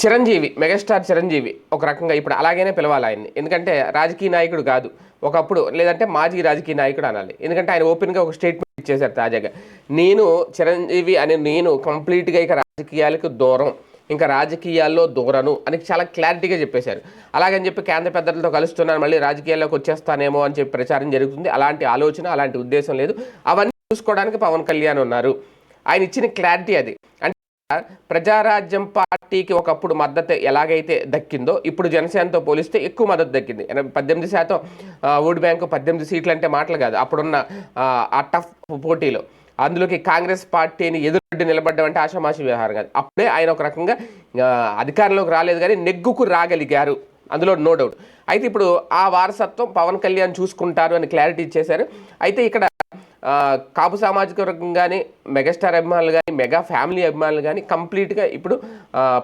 Chiranjeevi megastar Chiranjeevi ఒక రకంగా ఇప్పుడు అలాగనే పిలవాలి ఆయన్ని. ఎందుకంటే రాజకీయ నాయకుడు కాదు. ఒకప్పుడు లేదంటే మాజీ రాజకీయ నాయకుడు అనాలి. ఎందుకంటే ఆయన ఓపెన్గా ఒక స్టేట్మెంట్ ఇచ్చేశారు తాజాగా. నేను చిరంజీవి అని నేను కంప్లీట్గా ఇక రాజకీయాలకు దూరం. ఇంకా రాజకీయాల్లో దూరను అని చాలా క్లారిటీగా చెప్పేశారు. అలాగని చెప్పి కేంద్ర పెద్దలతో కలుస్తున్నాను మళ్ళీ రాజకీయాల్లోకి వచ్చేస్తానేమో అని చెప్పి ప్రచారం జరుగుతుంది. అలాంటి ఆలోచన అలాంటి ఉద్దేశం లేదు. అవన్నీ చూసుకోవడానికి పవన్ కళ్యాణ్ ఉన్నారు. ఆయన ఇచ్చిన క్లారిటీ అది. అంటే ప్రజారాజ్యం పార్టీకి ఒకప్పుడు మద్దతు ఎలాగైతే దక్కిందో ఇప్పుడు జనసేనతో పోలిస్తే ఎక్కువ మద్దతు దక్కింది. పద్దెనిమిది శాతం ఓటు బ్యాంకు పద్దెనిమిది సీట్లు అంటే మాటలు కాదు. అప్పుడున్న ఆ, టఫ్ పోటీలో. అందులోకి కాంగ్రెస్ పార్టీని ఎదురుడ్డి నిలబడ్డం అంటే ఆషామాషి వ్యవహారం కాదు. అప్పుడే ఆయన ఒక రకంగా అధికారంలోకి రాలేదు కానీ నెగ్గుకు రాగలిగారు. అందులో నో డౌట్. అయితే ఇప్పుడు ఆ వారసత్వం పవన్ కళ్యాణ్ చూసుకుంటారు అని క్లారిటీ ఇచ్చేశారు. అయితే ఇక్కడ కాపు సామాజిక వర్గం కానీ మెగాస్టార్ అభిమానులు కానీ మెగా ఫ్యామిలీ అభిమానులు కానీ కంప్లీట్గా ఇప్పుడు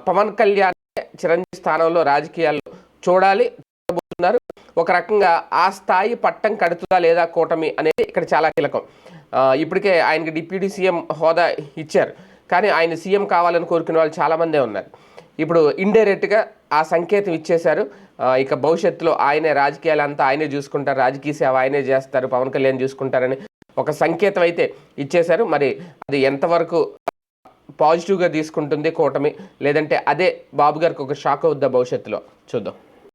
పవన్ కళ్యాణ్ చిరంజీవి స్థానంలో రాజకీయాల్లో చూడాలి చూడబోతున్నారు. ఒక రకంగా ఆ స్థాయి పట్టం కడుతుందా లేదా కూటమి అనేది ఇక్కడ చాలా కీలకం. ఇప్పటికే ఆయనకి డిప్యూటీ సీఎం హోదా ఇచ్చారు. కానీ ఆయన సీఎం కావాలని కోరుకునే వాళ్ళు చాలామందే ఉన్నారు. ఇప్పుడు ఇండైరెక్ట్గా ఆ సంకేతం ఇచ్చేశారు. ఇక భవిష్యత్తులో ఆయనే రాజకీయాలంతా ఆయనే చూసుకుంటారు. రాజకీయ సేవ ఆయనే చేస్తారు. పవన్ కళ్యాణ్ చూసుకుంటారని ఒక సంకేతం అయితే ఇచ్చేశారు. మరి అది ఎంతవరకు పాజిటివ్గా తీసుకుంటుంది కూటమి? లేదంటే అదే బాబు గారికి ఒక షాక్ అవుద్దా భవిష్యత్తులో? చూద్దాం.